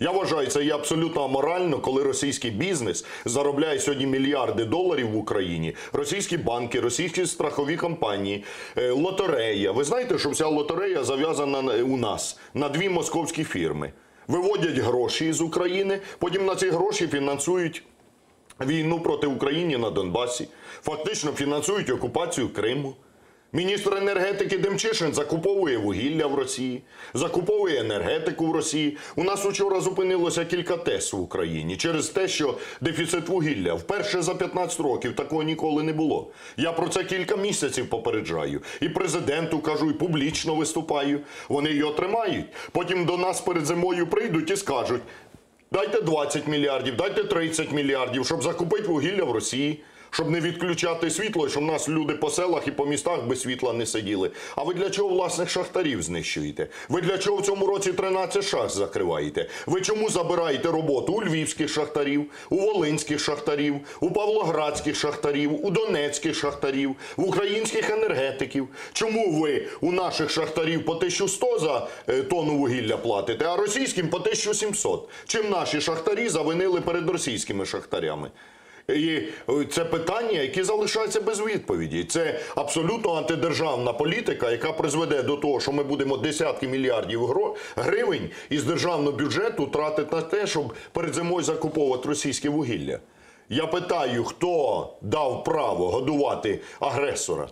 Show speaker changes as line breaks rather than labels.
Я вважаю, це є абсолютно аморально, коли російський бізнес заробляє сьогодні мільярди доларів в Україні. Російські банки, російські страхові компанії, е, лотерея. Ви знаєте, що вся лотерея зав'язана у нас на дві московські фірми. Виводять гроші з України, потім на ці гроші фінансують війну проти України на Донбасі. Фактично фінансують окупацію Криму. Міністр енергетики Демчишин закуповує вугілля в Росії, закуповує енергетику в Росії. У нас учора зупинилося кілька ТЕС в Україні через те, що дефіцит вугілля вперше за 15 років такого ніколи не було. Я про це кілька місяців попереджаю. І президенту кажу, і публічно виступаю. Вони його тримають. Потім до нас перед зимою прийдуть і скажуть: Дайте 20 мільярдів, дайте 30 мільярдів, щоб закупити вугілля в Росії, щоб не відключати світло, щоб в нас люди по селах і по містах без світла не сиділи. А ви для чого власних шахтарів знищуєте? Ви для чого в цьому році 13 шахт закриваєте? Ви чому забираєте роботу у львівських шахтарів, у волинських шахтарів, у павлоградських шахтарів, у донецьких шахтарів, в українських енергетиків? Чому ви у наших шахтарів по 1100 за е, тонну вугілля платите, а російським по 1700? Чим наші шахтарі завинили перед російськими шахтарями? І е, це питання, які залишаються без відповіді. Це абсолютно антидержавна політика, яка призведе до того, що ми будемо десятки мільярдів гривень із державного бюджету тратити на те, щоб перед зимою закуповувати російське вугілля. Я питаю, хто дав право годувати агресора?